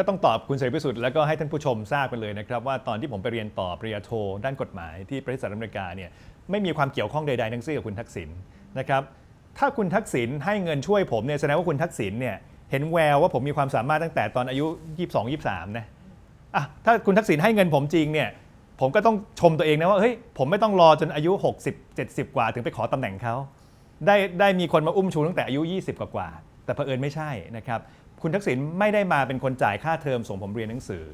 ก็ต้องตอบคุณเสรีพิสุทธิ์แล้วก็ให้ท่านผู้ชมทราบกันเลยนะครับว่าตอนที่ผมไปเรียนต่อปริญญาโทด้านกฎหมายที่ประเทศสหรัฐอเมริกาเนี่ยไม่มีความเกี่ยวข้องใดๆทั้งสิ้นกับคุณทักษิณนะครับถ้าคุณทักษิณให้เงินช่วยผมเนี่ยแสดงว่าคุณทักษิณเนี่ยเห็นแววว่าผมมีความสามารถตั้งแต่ตอนอายุ 22 23นะอะถ้าคุณทักษิณให้เงินผมจริงเนี่ยผมก็ต้องชมตัวเองนะว่าเฮ้ยผมไม่ต้องรอจนอายุ 60 70 กว่า ถึงไปขอตำแหน่งเขาได้ได้มีคนมาอุ้มชูตั้งแต่อายุ 20 กว่า แต่เผอิญไม่ใช่นะครับ คุณทักษิณไม่ได้มาเป็นคนจ่ายค่าเทอมส่งผมเรียนหนังสือ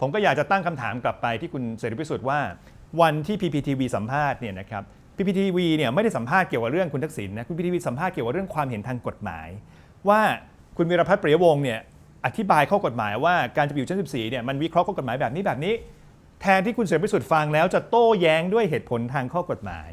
ผมก็อยากจะตั้งคำถามกลับไปที่คุณเสรีพิสุทธิ์ว่าวันที่ PPTV สัมภาษณ์เนี่ยนะครับ PPTV เนี่ยไม่ได้สัมภาษณ์เกี่ยวกับเรื่องคุณทักษิณนะคุณ PPTV สัมภาษณ์เกี่ยวกับเรื่องความเห็นทางกฎหมาย ว่าคุณวีรพัฒน์เปรียวงศ์เนี่ยอธิบายข้อกฎหมายว่าการจะไปอยู่ชั้น 14เนี่ยมันวิเคราะห์ข้อกฎหมายแบบนี้แบบนี้ แทนที่คุณเสรีพิสุทธิ์ฟังแล้วจะโต้แย้งด้วยเหตุผลทางข้อกฎหมาย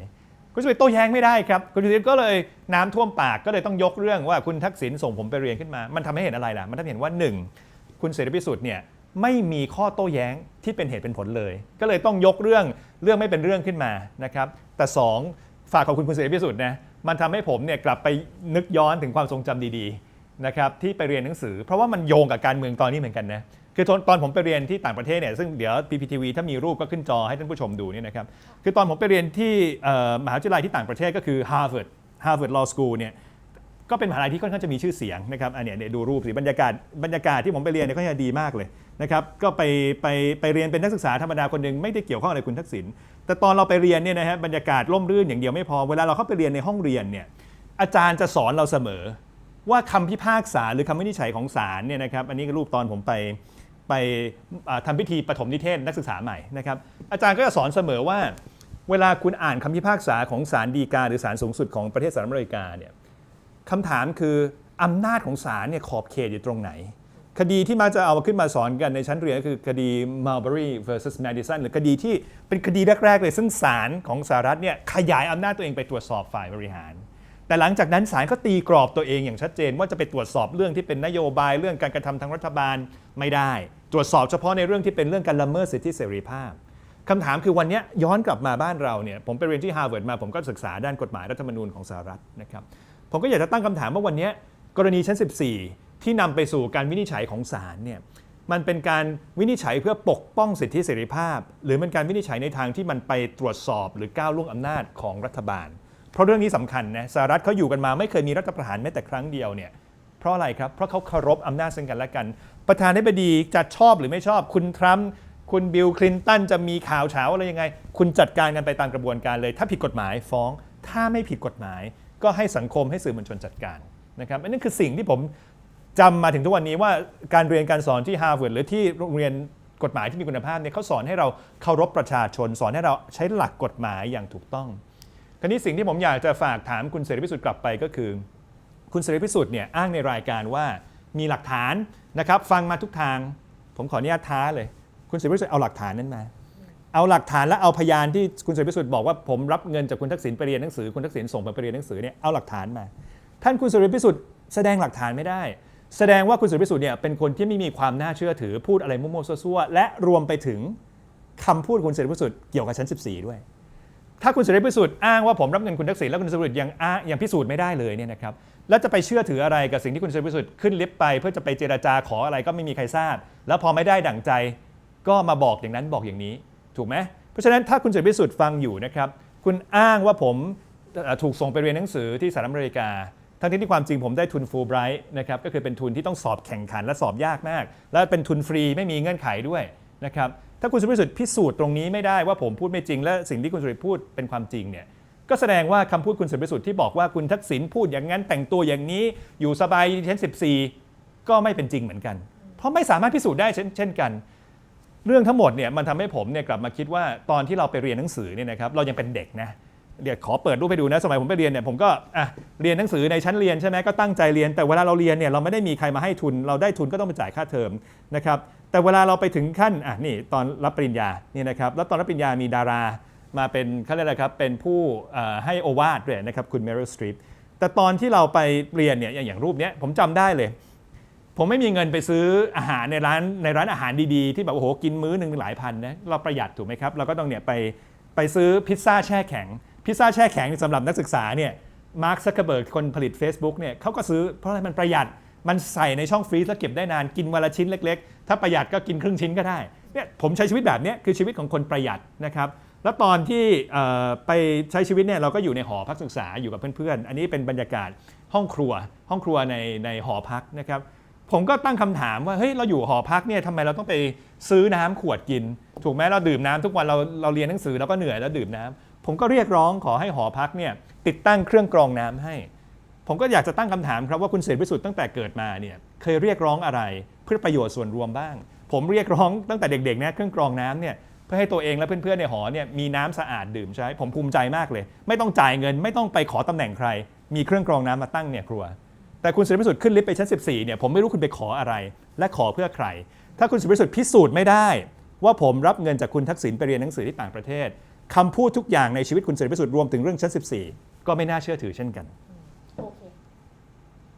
คุณจะไปโต้แย้งไม่ได้ครับคุณจุลินก็เลยน้ำท่วมปากก็เลยต้องยกเรื่องว่าคุณทักษิณส่งผมไปเรียนขึ้นมา มันทำให้เห็นอะไรล่ะ มันทำให้เห็นว่า 1. คุณเสรีพิสุทธิ์เนี่ยไม่มีข้อโต้แย้งที่เป็นเหตุเป็นผลเลย ก็เลยต้องยกเรื่องเรื่องไม่เป็นเรื่องขึ้นมานะครับแต่ 2 ฝากขอบคุณคุณเสรีพิสุทธิ์นะมันทำให้ผมเนี่ยกลับไปนึกย้อนถึงความทรงจำดีๆนะครับที่ไปเรียนหนังสือ เพราะว่ามันโยงกับการเมืองตอนนี้เหมือนกันนะ คือตอนตอนผมไปเรียนที่ต่างประเทศเนี่ยซึ่งเดี๋ยว PPTV ถ้ามีรูปก็ขึ้นจอให้ท่านผู้ชมดูเนี่ยนะครับคือตอนผมไปเรียนที่มหาวิทยาลัยที่ต่างประเทศก็คือ Harvard Harvard Law School เนี่ยก็เป็นมหาลัยที่ค่อนข้างจะมีชื่อเสียงนะครับอันเนี้ยดูรูปสิบรรยากาศบรรยากาศที่ผมไปเรียนเนี่ยก็จะดีมากเลยนะครับก็ไปไปไปเรียนเป็นนักศึกษาธรรมดาคนหนึ่งไม่ได้เกี่ยวข้องอะไรคุณทักษิณแต่ตอนเราไปเรียนเนี่ยนะฮะบรรยากาศร่มรื่นอย่างเดียวไม่พอเวลาเราเข้าไปเรียนในห้องเรียนเนี่ยอาจารย์จะสอนเราเสมอ ว่าคำพิพากษาหรือคำวินิจฉัยของศาลเนี่ยนะครับอันนี้รูปตอนผมไป ไปอ่าทำพิธีปฐมนิเทศนักศึกษาใหม่นะครับอาจารย์ก็จะสอนเสมอว่า เวลาคุณอ่านคำพิพากษาของศาลฎีกาหรือศาลสูงสุดของประเทศสหรัฐอเมริกาเนี่ยคำถามคืออำนาจของศาลเนี่ยขอบเขตอยู่ตรงไหน คดีที่มักจะเอามาขึ้นมาสอนกันในชั้นเรียนก็คือคดี Marbury versus Madison หรือคดีที่เป็นคดีแรก ๆ เลย ซึ่งศาลของสหรัฐเนี่ยขยายอำนาจตัวเองไปตรวจสอบฝ่ายบริหาร แต่หลังจากนั้นศาลก็ตีกรอบตัวเองอย่างชัดเจน ว่าจะไปตรวจสอบเรื่องที่เป็นนโยบายเรื่องการกระทำทางรัฐบาลไม่ได้ ตรวจสอบเฉพาะในเรื่องที่เป็นเรื่องการละเมิดสิทธิเสรีภาพคำถามคือวันนี้ย้อนกลับมาบ้านเราเนี่ยผมไปเรียนที่ฮาร์วาร์ดมาผมก็ศึกษาด้านกฎหมายรัฐธรรมนูญของสหรัฐนะครับผมก็อยากจะตั้งคำถามว่าวันนี้กรณีชั้น 14 ที่นำไปสู่การวินิจฉัยของศาลเนี่ยมันเป็นการวินิจฉัยเพื่อปกป้องสิทธิเสรีภาพ หรือเป็นการวินิจฉัยในทางที่มันไปตรวจสอบหรือก้าวล่วงอำนาจของรัฐบาล เพราะเรื่องนี้สำคัญนะสหรัฐเขาอยู่กันมาไม่เคยมีรัฐประหารแม้แต่ครั้งเดียวเนี่ย ราะอะไรครับ เพราะเขาเคารพอำนาจซึ่งกันและกัน ประธานาธิบดีจะชอบหรือไม่ชอบ คุณทรัมป์คุณบิลคลินตันจะมีข่าวเช้าอะไรยังไง คุณจัดการกันไปตามกระบวนการเลย ถ้าผิดกฎหมายฟ้อง ถ้าไม่ผิดกฎหมาย ก็ให้สังคมให้สื่อมวลชนจัดการนะครับอันนี้คือสิ่งที่ผมจำมาถึงทุกวันนี้ว่าการเรียนการสอนที่ฮาร์วาร์ดหรือที่โรงเรียนกฎหมายที่มีคุณภาพเนี่ยเขาสอนให้เราเคารพประชาชน สอนให้เราใช้หลักกฎหมายอย่างถูกต้อง คราวนี้สิ่งที่ผมอยากจะฝากถามคุณเสรีพิสุทธิ์กลับไปก็คือ คุณเสรีพิสุทธิ์เนี่ยอ้างในรายการว่ามีหลักฐานนะครับฟังมาทุกทาง ผมขออนุญาตท้าเลย คุณเสรีพิสุทธิ์เอาหลักฐานนั้นมา เอาหลักฐานและเอาพยานที่คุณเสรีพิสุทธิ์บอกว่าผมรับเงินจากคุณทักษิณไปเรียนหนังสือคุณทักษิณส่งผมไปเรียนหนังสือเนี่ยเอาหลักฐานมา ท่านคุณเสรีพิสุทธิ์แสดงหลักฐานไม่ได้ แสดงว่าคุณเสรีพิสุทธิ์เนี่ยเป็นคนที่ไม่มีความน่าเชื่อถือพูดอะไรมั่วๆซั่วๆและรวมไปถึงคำพูดคุณเสรีพิสุทธิ์เกี่ยวกับชั้น 14 ด้วยถ้าคุณเสรีพิสุทธิ์อ้างว่าผมรับเงินคุณทักษิณแล้วคุณเสรีพิสุทธิ์ยังอ้างยังพิสูจน์ไม่ได้เลยเนี่ยนะครับ แล้วจะไปเชื่อถืออะไรกับสิ่งที่คุณเสรีพิสุทธิ์ขึ้นลิฟต์ไป เพื่อจะไปเจรจาขออะไรก็ไม่มีใครทราบ แล้วพอไม่ได้ดั่งใจก็มาบอกอย่างนั้นบอกอย่างนี้ ถูกไหมเพราะฉะนั้นถ้าคุณเสรีพิสุทธิ์ฟังอยู่นะครับคุณอ้างว่าผมถูกส่งไปเรียนหนังสือที่สหรัฐอเมริกา ทั้งที่ความจริงผมได้ทุนฟูลไบรท์นะครับก็คือเป็นทุนที่ต้องสอบแข่งขันและสอบยากมาก และเป็นทุนฟรีไม่มีเงื่อนไขด้วยนะครับถ้าคุณสุริสุทธิ์พิสูจน์ตรงนี้ไม่ได้ว่าผมพูดไม่จริงและสิ่งที่คุณสุริพูดเป็นความจริงเนี่ย ก็แสดงว่าคำพูดคุณสุริสุทธิ์ที่บอกว่าคุณทักษิณพูดอย่างนั้นแต่งตัวอย่างนี้อยู่สบายชั้น14 ก็ไม่เป็นจริงเหมือนกัน เพราะไม่สามารถพิสูจน์ได้เช่นกัน เรื่องทั้งหมดเนี่ยมันทำให้ผมเนี่ยกลับมาคิดว่าตอนที่เราไปเรียนหนังสือเนี่ยนะครับเรายังเป็นเด็กนะเดี๋ยวขอเปิดรูปให้ดูนะสมัยผมไปเรียนเนี่ยผมก็อะเรียนหนังสือในชั้นเรียนใช่ไหมก็ตั้งใจเรียนแต่เวลาเราเรียนเนี่ยเราไม่ได้มีใครมาให้ทุน เราได้ทุนก็ต้องไปจ่ายค่าเทอมนะครับแต่เวลาเราไปถึงขั้นอะนี่ตอนรับปริญญานี่นะครับแล้วตอนรับปริญญามีดารา มาเป็นเขาเรียกอะไรครับเป็นผู้ให้โอวาทด้วยนะครับคุณเมริลสตรีปแต่ตอนที่เราไปเรียนเนี่ยอย่างอย่างรูปเนี้ยผมจำได้เลย ผมไม่มีเงินไปซื้ออาหารในร้านในร้านอาหารดีๆ ที่แบบโอ้โหกินมื้อหนึ่งหลายพันนะเราประหยัดถูกไหมครับ เราก็ต้องเนี่ยไปไปซื้อพิซซ่าแช่แข็ง พิซซ่าแช่แข็งสำหรับนักศึกษาเนี่ยมาร์คซักเคเบิร์กคนผลิต Facebook เนี่ยเขาก็ซื้อเพราะอะไรมันประหยัดมันใส่ในช่องฟรีซแล้วเก็บได้นานกินวันละชิ้นเล็ก ๆ ถ้าประหยัดก็กินครึ่งชิ้นก็ได้เนี่ยผมใช้ชีวิตแบบนี้คือชีวิตของคนประหยัดนะครับ แล้วตอนที่ไปใช้ชีวิตเนี่ยเราก็อยู่ในหอพักศึกษาอยู่กับเพื่อนๆ อันนี้เป็นบรรยากาศห้องครัว ห้องครัวในในหอพักนะครับ ผมก็ตั้งคำถามว่าเฮ้ยเราอยู่หอพักเนี่ยทำไมเราต้องไปซื้อน้ำขวดกิน ถูกไหมเราดื่มน้ำทุกวันเราเราเรียนหนังสือเราก็เหนื่อยแล้วดื่มน้ำผมก็เรียกร้องขอให้หอพักเนี่ยติดตั้งเครื่องกรองน้ำให้ ผมก็อยากจะตั้งคำถามครับว่าคุณเสรีพิสุทธิ์ตั้งแต่เกิดมาเนี่ยเคยเรียกร้องอะไรเพื่อประโยชน์ส่วนรวมบ้าง ผมเรียกร้องตั้งแต่เด็กๆนะเครื่องกรองน้ำเนี่ย เพื่อให้ตัวเองและเพื่อนๆในหอเนี่ยมีน้ำสะอาดดื่มใช้ ผมภูมิใจมากเลย ไม่ต้องจ่ายเงิน ไม่ต้องไปขอตำแหน่งใคร มีเครื่องกรองน้ำมาตั้งเนี่ยครัว แต่คุณเสรีพิสุทธิ์ขึ้นลิฟต์ไปชั้น 14เนี่ยผมไม่รู้คุณไปขออะไร และขอเพื่อใคร ถ้าคุณเสรีพิสุทธิ์พิสูจน์ไม่ได้ ว่าผมรับเงินจากคุณทักษิณไปเรียนหนังสือที่ต่างประเทศคำพูดทุกอย่างในชีวิตคุณเสรีพิสุทธิ์รวมถึงเรื่องชั้น 14 ก็ไม่น่าเชื่อถือเช่นกัน